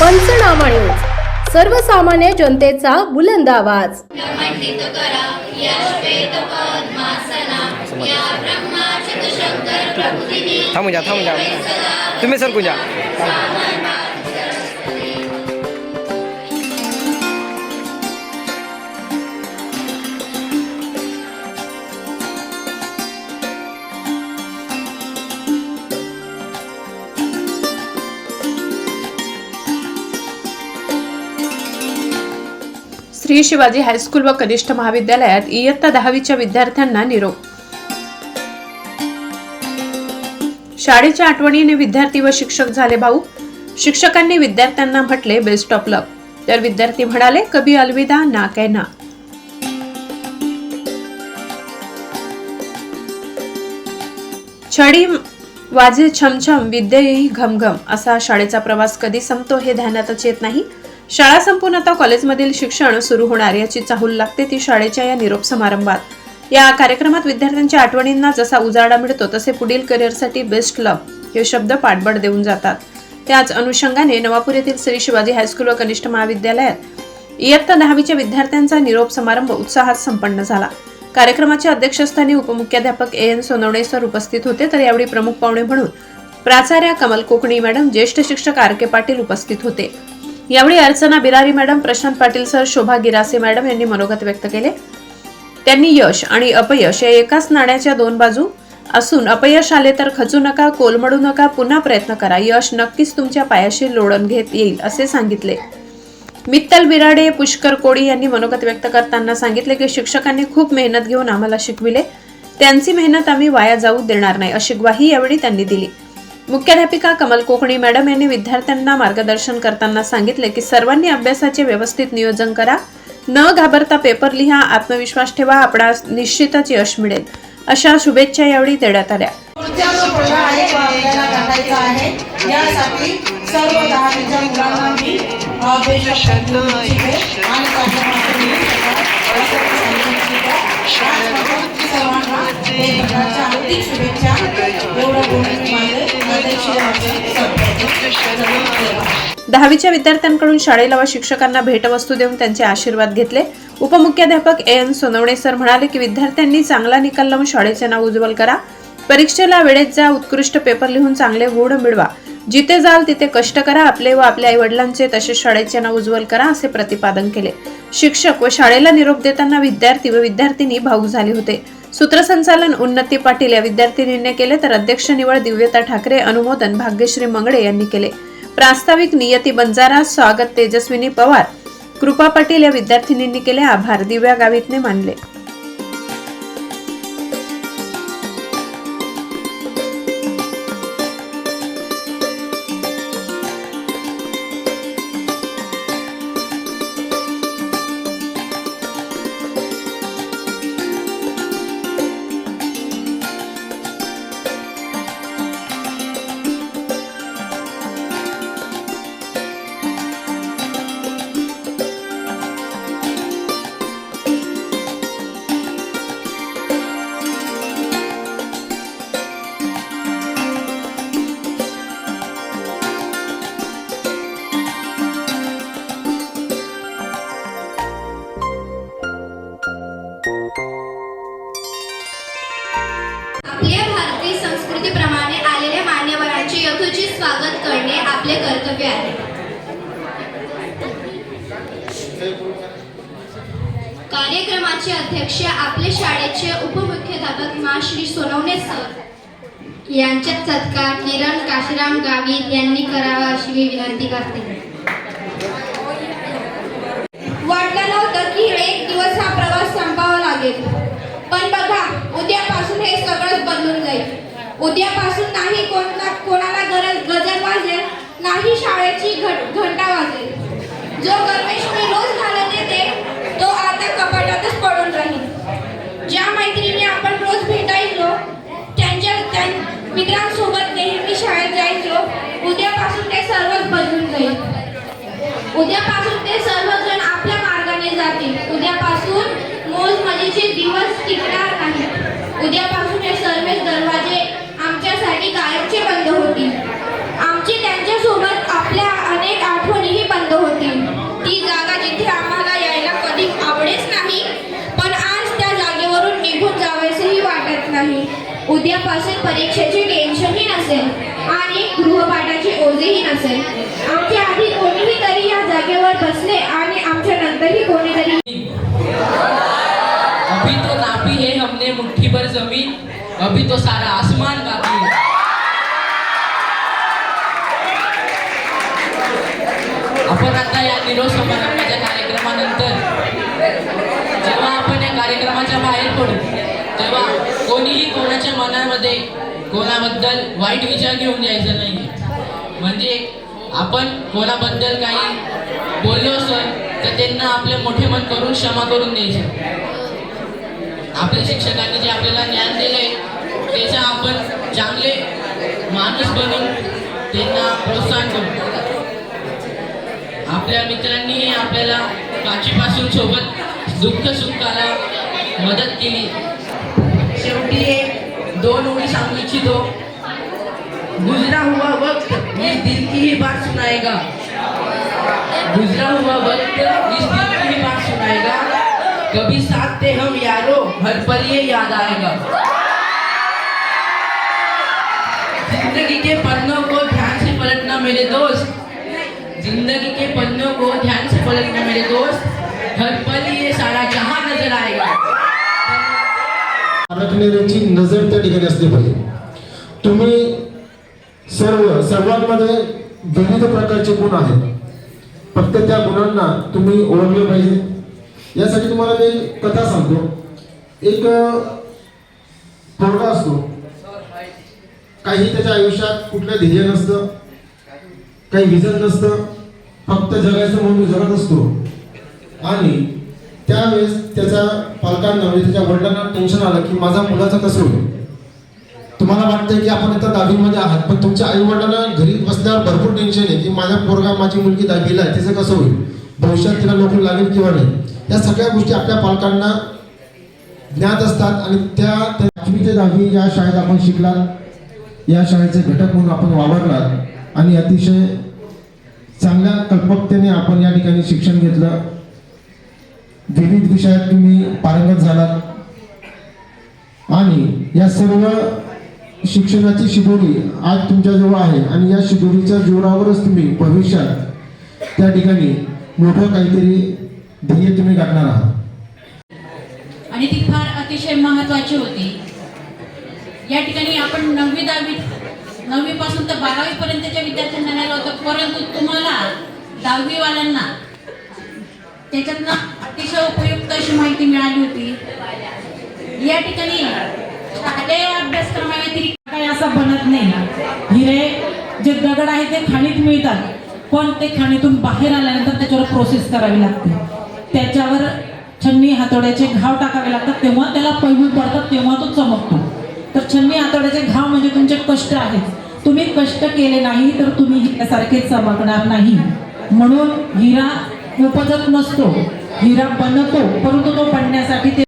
पंचनामा न्यूज. सर्वसामान्य जनतेचा बुलंद आवाज. थांबू थांबून जा थांबून जा. तुम्ही सरकून जा? श्री शिवाजी हायस्कूल व कनिष्ठ महाविद्यालयात इयत्ता दहावीच्या विद्यार्थ्यांना निरोप. शाळेच्या आठवणीने विद्यार्थी व शिक्षक झाले भाऊ. शिक्षकांनी विद्यार्थ्यांना म्हटले बेस्ट ऑफ लक. तर विद्यार्थी म्हणाले कभी अलविदा ना कहना छडी वाजे छमछम विद्येही घमघम असा शाळेचा प्रवास कधी संपतो हे ध्यानातच येत नाही. शाळा संपून आता कॉलेजमधील शिक्षण सुरू होणार याची चाहूल लागते ती शाळेच्या या निरोप समारंभात. या कार्यक्रमात विद्यार्थ्यांच्या आठवणींना जसा उजाडा मिळतो तसे पुढील करिअरसाठी बेस्ट लक हे शब्द पाठबळ देऊन जातात. त्याच अनुषंगाने नवापूर येथील श्री शिवाजी हायस्कूल व कनिष्ठ महाविद्यालयात इयत्ता दहावीच्या विद्यार्थ्यांचा निरोप समारंभ उत्साहात संपन्न झाला. कार्यक्रमाच्या अध्यक्षस्थानी उपमुख्याध्यापक ए एन सोनवणे सर उपस्थित होते तर यावेळी प्रमुख पाहुणे म्हणून प्राचार्या कमल कोकणी मॅडम ज्येष्ठ शिक्षक आर के पाटील उपस्थित होते. यावेळी Archana Birari madam Prashant Patil sir Shobha Girase madam यांनी मनोगत व्यक्त केले. त्यांनी यश आणि अपयश या एकाच नाण्याच्या दोन बाजू असून अपयश आले तर खचू नका कोलमडू नका पुन्हा प्रयत्न करा. यश नक्कीच तुमच्या पायाशी लोळण घेत येईल असे सांगितले. मित्तल बिराडे पुष्कर कोळी यांनी मनोगत व्यक्त करताना सांगितले की शिक्षकांनी खूप मेहनत घेऊन आम्हाला शिकविले. त्यांची मेहनत आम्ही वाया जाऊ देणार नाही अशी ग्वाही यावेळी त्यांनी दिली. मुख्याध्यापिका कमल कोकणी मॅडम यांनी विद्यार्थ्यांना मार्गदर्शन करताना सांगितले की सर्वांनी अभ्यासाचे व्यवस्थित नियोजन करा न घाबरता पेपर लिहा आत्मविश्वास ठेवा आपणास निश्चितच यश मिळेल अशा शुभेच्छा यावेळी देण्यात आल्या सर्वांना दहावीच्या विद्यार्थ्यांकडून शाळेला व शिक्षकांना भेटवस्तू देऊन त्यांचे आशीर्वाद घेतले. उपमुख्याध्यापक ए एन सोनवणे सर म्हणाले की विद्यार्थ्यांनी चांगला निकाल लावून शाळेचे नाव उज्ज्वल करा. परीक्षेला वेळेत जा उत्कृष्ट पेपर लिहून चांगले गुण मिळवा. जिथे जाल तिथे कष्ट करा आपले व आपल्या आई वडिलांचे तसेच शाळेचे नाव उज्ज्वल करा असे प्रतिपादन केले. शिक्षक व शाळेला निरोप देताना विद्यार्थी व विद्यार्थिनी भाऊक झाले होते. सूत्रसंचालन उन्नती पाटील या विद्यार्थिनींनी केले तर अध्यक्ष निवड दिव्यता ठाकरे अनुमोदन भाग्यश्री मंगळे यांनी केले. प्रास्ताविक नियती बंजारा स्वागत तेजस्विनी पवार कृपा पाटील या विद्यार्थिनींनी केले. आभार. दिव्या गावितने मानले. कार्यक्रमाचे अध्यक्ष आपले शाळेचे उपमुख्याध्यापक मा. श्री सोनवणे सर. यांच्या सत्कार किरण काशीराम गावित यांनी करावा अशी मी विनंती करते. वाटलं नव्हतं की एक दिवस हा प्रवास संपावा लागेल. पण बघा उद्यापासून हे सगळंच बदलून जाईल. उद्यापासून नाही कोणता कोणाला गरज गजर वाजेल नाही शाळेची घट घंटा वाजेल. जो गरवेश उद्यापासून ते सर्वजण आपल्या मार्गाने जातील. उद्यापासून मोज मजेचे दिवस टिकणार नाही उद्यापासून हे सर्वच दरवाजे आमच्यासाठी कायमचे बंद होतील. आमची त्यांच्यासोबत आपल्या अनेक आठवणीही बंद होतील. ती जागा जिथे आम्हाला यायला कधी आवडेच नाही पण आज त्या जागेवरून निघून जावेसही वाटत नाही. उद्यापासून परीक्षेचे टेन्शनही नसेल आणि गृहपाठाची ओझेही नसेल. आमच्या कोणीतरी या जागेवर बसले आणि आमच्या नंतरही कोणीतरी अभी तो नापी है हमने मुट्ठी भर जमीन अभी तो सारा आसमान बाकी है। आपण आता या निरोप समारंभाच्या कार्यक्रमानंतर जेव्हा आपण या कार्यक्रमाच्या बाहेर पडू तेव्हा कोणीही कोणाच्या मनामध्ये कोणाबद्दल वाईट विचार घेऊन यायचा नाही म्हणजे आपण कोणाबद्दल काही बोललो असो तर त्यांना आपले मोठे मन करून क्षमा करून द्यायचे. आपल्या शिक्षकांनी जे आपल्याला ज्ञान दिले त्याचा आपण चांगले माणूस बनून त्यांना प्रोत्साहन करू. आपल्या मित्रांनी आपल्याला काचीपासून सोबत दुःख सुखाला मदत केली. शेवटी एक दोन ओळी सांगू इच्छितो. गुजरा हुआ वक्त इस दिल की ही बात सुनाएगा। गुजरा हुआ वक्त इस दिल की ही बात सुनाएगा। कभी साथ थे हम यारो हर पल ये याद आएगा। ज़िंदगी के पन्नों को ध्यान से पलटना मेरे दोस्त। ज़िंदगी के पन्नों को ध्यान से पलटना मेरे दोस्त। हर पल ये सारा जहाँ नज़र आएगा। अडकलेल्याची नज़र त्या ठिकाणी असली पाहिजे तुम्ही सर्व सर्वांमध्ये विविध प्रकारचे गुण आहेत. फक्त त्या गुणांना तुम्ही ओळखले पाहिजे. यासाठी तुम्हाला मी कथा सांगतो. एक अ, पोरगा असतो. काही त्याच्या आयुष्यात कुठलं ध्येय नसतं. काही विजन नसतं. फक्त जगायचं म्हणून जगत असतो. आणि त्यावेळेस त्याच्या पालकांना म्हणजे त्याच्या वडिलांना टेन्शन आलं की माझा मुलाचं कसं होईल? तुम्हाला वाटतंय की आपण आता दहावीमध्ये आहात पण तुमच्या आईवडिलांना घरी बसल्यावर भरपूर टेन्शन आहे की माझ्या पोरगा माझी मुलगी दहावीला आहे तिचं कसं होईल? भविष्यात तिला नोकरी लागेल किंवा नाही? या सगळ्या गोष्टी आपल्या पालकांना ज्ञात असतात आणि त्या त्या ते दहावी या शाळेत आपण शिकलात. या शाळेचे घटक म्हणून आपण वावरलात. आणि अतिशय चांगल्या कल्पकतेने आपण या ठिकाणी शिक्षण घेतलं. विविध विषयात तुम्ही पारंगत झालात. आणि या सर्व शिक्षणाची शिदोरी आज तुमच्याजवळ आहे आणि या शिदोरीच्या जोरावरच तुम्ही भविष्यात त्या ठिकाणी मोठं काहीतरी ध्येय तुम्ही गाठणार आहात. आणि ती फार अतिशय महत्वाची होती. या ठिकाणी आपण नववी दहावी नववी पासून तर बारावी पर्यंतच्या विद्यार्थ्यांना नेलं होतं परंतु तुम्हाला दहावीवाल्यांना त्याच्यातनं अतिशय उपयुक्त अशी माहिती मिळाली होती. या ठिकाणी शालेय अभ्यासक्रमाव्यतिरिक्त काही असं बनत नाही. हिरे जे दगड आहे ते खाणीत मिळतात पण ते खाणीतून बाहेर आल्यानंतर त्याच्यावर प्रोसेस करावी लागते. त्याच्यावर छन्नी हातोड्याचे घाव टाकावे लागतात तेव्हा त्याला पैलू पडतात तेव्हा तो चमकतो. तर छन्नी हातोड्याचे घाव म्हणजे तुमचे कष्ट आहेत. तुम्ही कष्ट केले नाही तर तुम्ही हिऱ्यासारखे चमकणार नाही. म्हणून हिरा उपजत नसतो. हिरा बनतो परंतु तो बनण्यासाठी ते